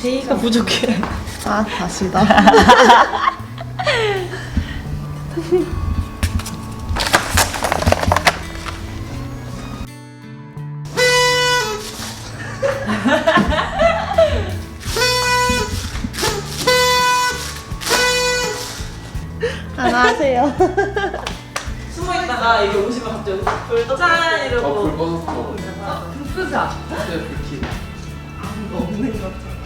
K가 부족해. 아 다시다. 안녕하세요. 숨어 있다가 이게 오시면 갑자기 불짠 이러고. 어, 불 꺼놓고. 불 끄자. 네, 불키. 아무도 없는 것 같아.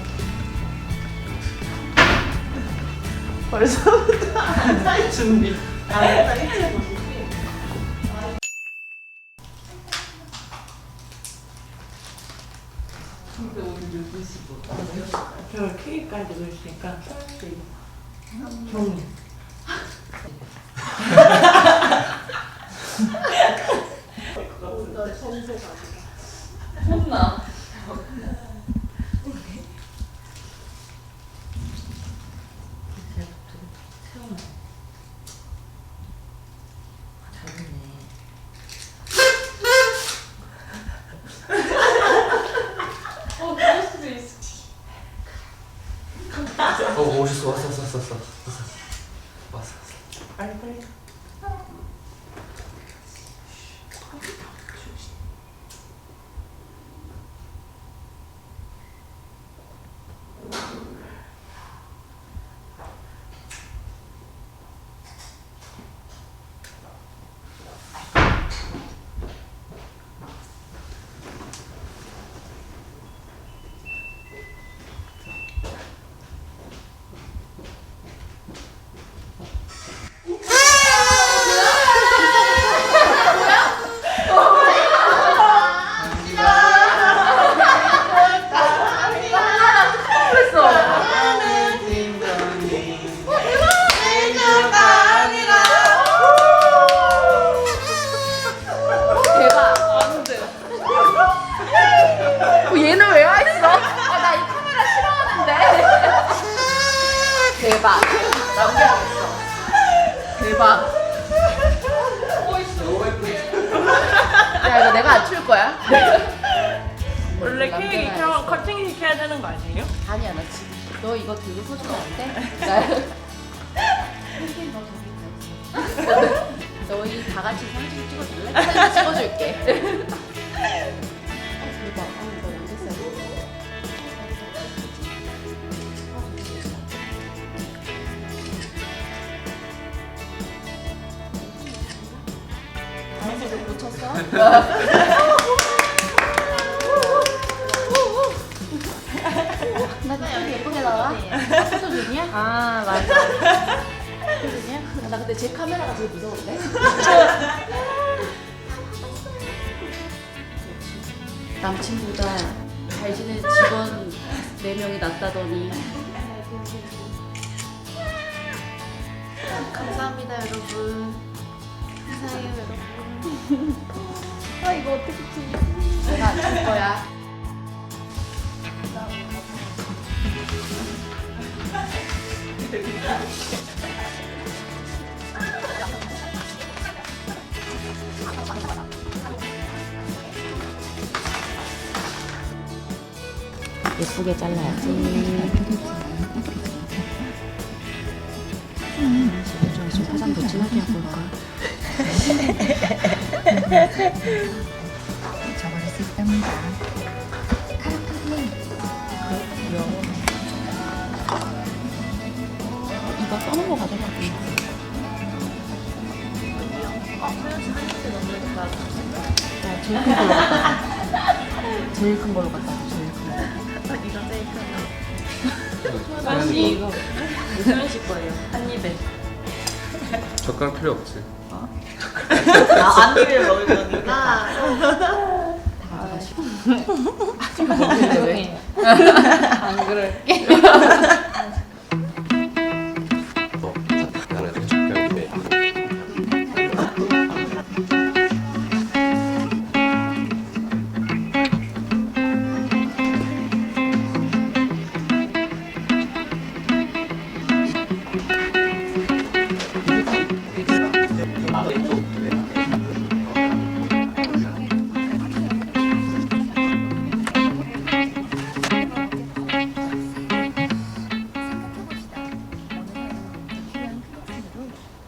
벌써부터 안살 준비. 아, 일단. 근데 오늘 6시고. 별 케이크까지 넣으시니까 설수 경례. 혼나. 어, 그럴 수도 있어. 어, 오셨어. 왔어, 왔어, 왔어, 왔어. 왔어. 빨리 빨리. 대박. 야, 이거 내가 안 출 거야? 원래 케이크. 하면 커팅 시켜야 되는 거 아니에요? 아니야, 나 지금 너 이거 들고 서주면 안 돼? 나너 저기 가 있어. 너희 다 같이 사진 찍어줄래? 사진 찍어줄게. 방송을 고쳤어? 나 되게 예쁘게 나와. 포토존이야? 아 맞아. 포토존이야? 나 근데 제 카메라가 제일 무서운데. 남친보다 잘 지낸 직원 4명이 낫다더니 감사합니다 여러분 아 이거 어떻게 지 내가 안줄 거야 예쁘게 잘라야지. 좀, 좀 화장 더 진하게 하고 올까? 저걸 쓸 때입니다. 이거 써놓은 거 가져갈게. 야, 제일 큰 걸로 줘. 제일 큰 걸로 줘, 제일 큰 거. 수현 씨 이거 수현 씨 거예요. 한 입에. 젓가락 필요 없지. 아안 입에 먹을 거니까. 안 먹는데 왜? 안 그럴게.